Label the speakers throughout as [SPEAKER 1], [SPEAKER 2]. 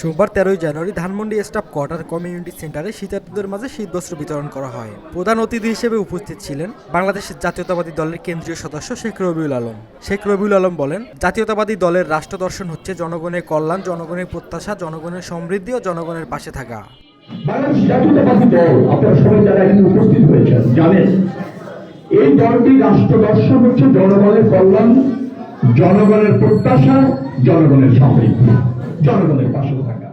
[SPEAKER 1] সোমবার তেরোই January Dhanmondi staff quarter community সেন্টারে শীতার্থীদের মাঝে শীতবস্ত্র বিতরণ করা হয়। প্রধান অতিথি হিসেবে উপস্থিত ছিলেন বাংলাদেশের জাতীয়তাবাদী দলের কেন্দ্রীয় সদস্য শেখ রবিউল আলম। শেখ রবিউল আলম বলেন, জাতীয়তাবাদী দলের রাষ্ট্র দর্শন হচ্ছে জনগণের কল্যাণ, জনগণের প্রত্যাশা, জনগণের সমৃদ্ধি ও জনগণের পাশে থাকা।
[SPEAKER 2] বাংলাদেশ জাতীয়তাবাদী দল, আপনারা সবাই যারা এখানে উপস্থিত হয়েছেন, জানেন, এই দলটি রাষ্ট্র দর্শন হচ্ছে জনগণের কল্যাণ, জনগণের প্রত্যাশা, জনগণের সমৃদ্ধি। জনগণের পাশে থাকা।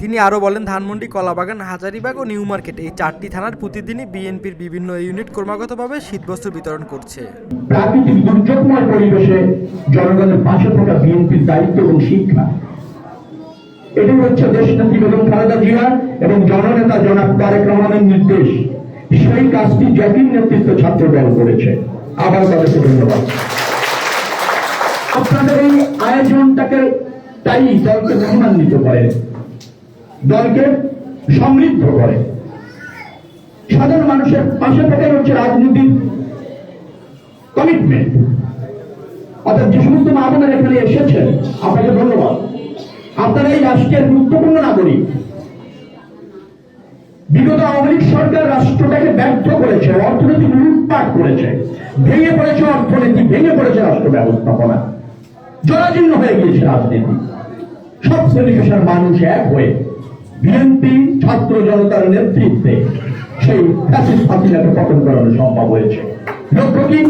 [SPEAKER 1] তিনি আরও বলেন ধানমন্ডি কলাবাগান হাজারিবাগ ও নিউ মার্কেট এই চারটি থানার প্রতিদিনই বিএনপির বিভিন্ন ইউনিট ক্রমাগতভাবে শীতবস্ত্র বিতরণ করছে।
[SPEAKER 2] প্রাকৃতিক দুর্যোগময় পরিবেশে জনগণের পাশে থাকা বিএনপির দায়িত্ব এবং শিক্ষা। এটি হচ্ছে দেশ নেত্রী বেগম খালেদা জিয়া এবং জননেতা জনাব তারেক রহমানের নির্দেশ। সেই কাজটি জাতির নেতৃত্ব ছাত্র দল করেছে। আবার তাদেরকে ধন্যবাদ। আপনাদের এই আয়োজনটাকে তাই দলকে মহিমান্বিত করে। দলকে সমৃদ্ধ করে। সাধারণ মানুষের পাশে থাকাই হচ্ছে রাজনীতির কমিটমেন্ট অর্থাৎ যে সমস্ত মা বোনেরা এখানে এসেছেন, আপনাকে ধন্যবাদ। আপনারা এই রাষ্ট্রের গুরুত্বপূর্ণ নাগরিক। বিগত আওয়ামী লীগ সরকার রাষ্ট্রটাকে ব্যর্থ করেছে, অর্থনৈতিক লুটপাট করেছে। ভেঙে পড়েছে অর্থনীতি, ভেঙে পড়েছে রাষ্ট্র ব্যবস্থাপনা। জরাজীর্ণ হয়ে গিয়েছে রাজনীতি। সব শ্রেণি পেশার মানুষ এক হয়ে বিএনপি ছাত্র জনতার নেতৃত্বে সেই ফ্যাসিস্ট ফাঁসিলাকে পতন করানো সম্ভব হয়েছে। লক্ষ্য কি?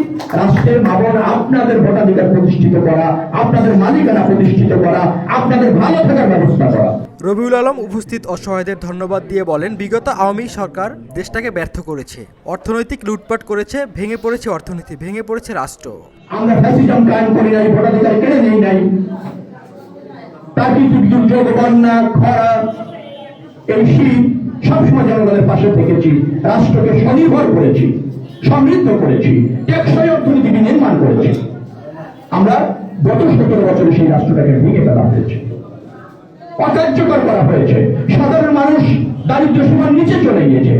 [SPEAKER 2] রাষ্ট্রের মাবন আপনাদের ভোটাধিকার প্রতিষ্ঠিত করা আপনাদের মালিকানা প্রতিষ্ঠিত করা আপনাদের ভালো থাকার ব্যবস্থা করা।
[SPEAKER 1] রবিউল আলম উপস্থিত অসহায়দের ধন্যবাদ দিয়ে বলেন বিগত আওয়ামী সরকার দেশটাকে ব্যর্থ করেছে। অর্থনৈতিক লুটপাট করেছে ভেঙে পড়েছে অর্থনীতি ভেঙে পড়েছে রাষ্ট্র।
[SPEAKER 2] আমরা ফ্যাসিজম কায়েম করি নাই ভোটাধিকার প্রাকৃতিক দুর্যোগ বন্যা খরা, এই শীত সবসময় জনগণের পাশে থেকেছি, রাষ্ট্রকে স্বনির্ভর করেছি, সমৃদ্ধ করেছি, টেকসই অর্থনীতি নির্মাণ করেছি। আমরা গত সতেরো বছরে সেই রাষ্ট্রটাকে ভেঙে ফেলা হয়েছে। অকার্যকর করা হয়েছে। সাধারণ মানুষ দারিদ্র সীমার নিচে চলে গিয়েছে।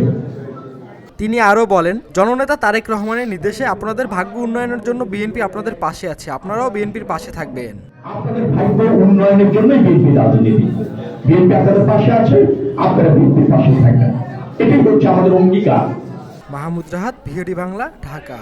[SPEAKER 1] তিনি আরও বলেন জননেতা তারেক রহমানের নির্দেশে আপনাদের ভাগ্য উন্নয়নের জন্য বিএনপি আপনাদের পাশে আছে। আপনারাও বিএনপির পাশে থাকবেন।
[SPEAKER 2] আপনাদের ভাগ্য উন্নয়নের বিএনপি রাজনীতি। বিএনপি আপনাদের পাশে আছে আপনারা পাশে থাকবেন। এটাই হচ্ছে আমাদের অঙ্গীকার।
[SPEAKER 1] মাহমুদ রাহাত ভিওডি বাংলা ঢাকা।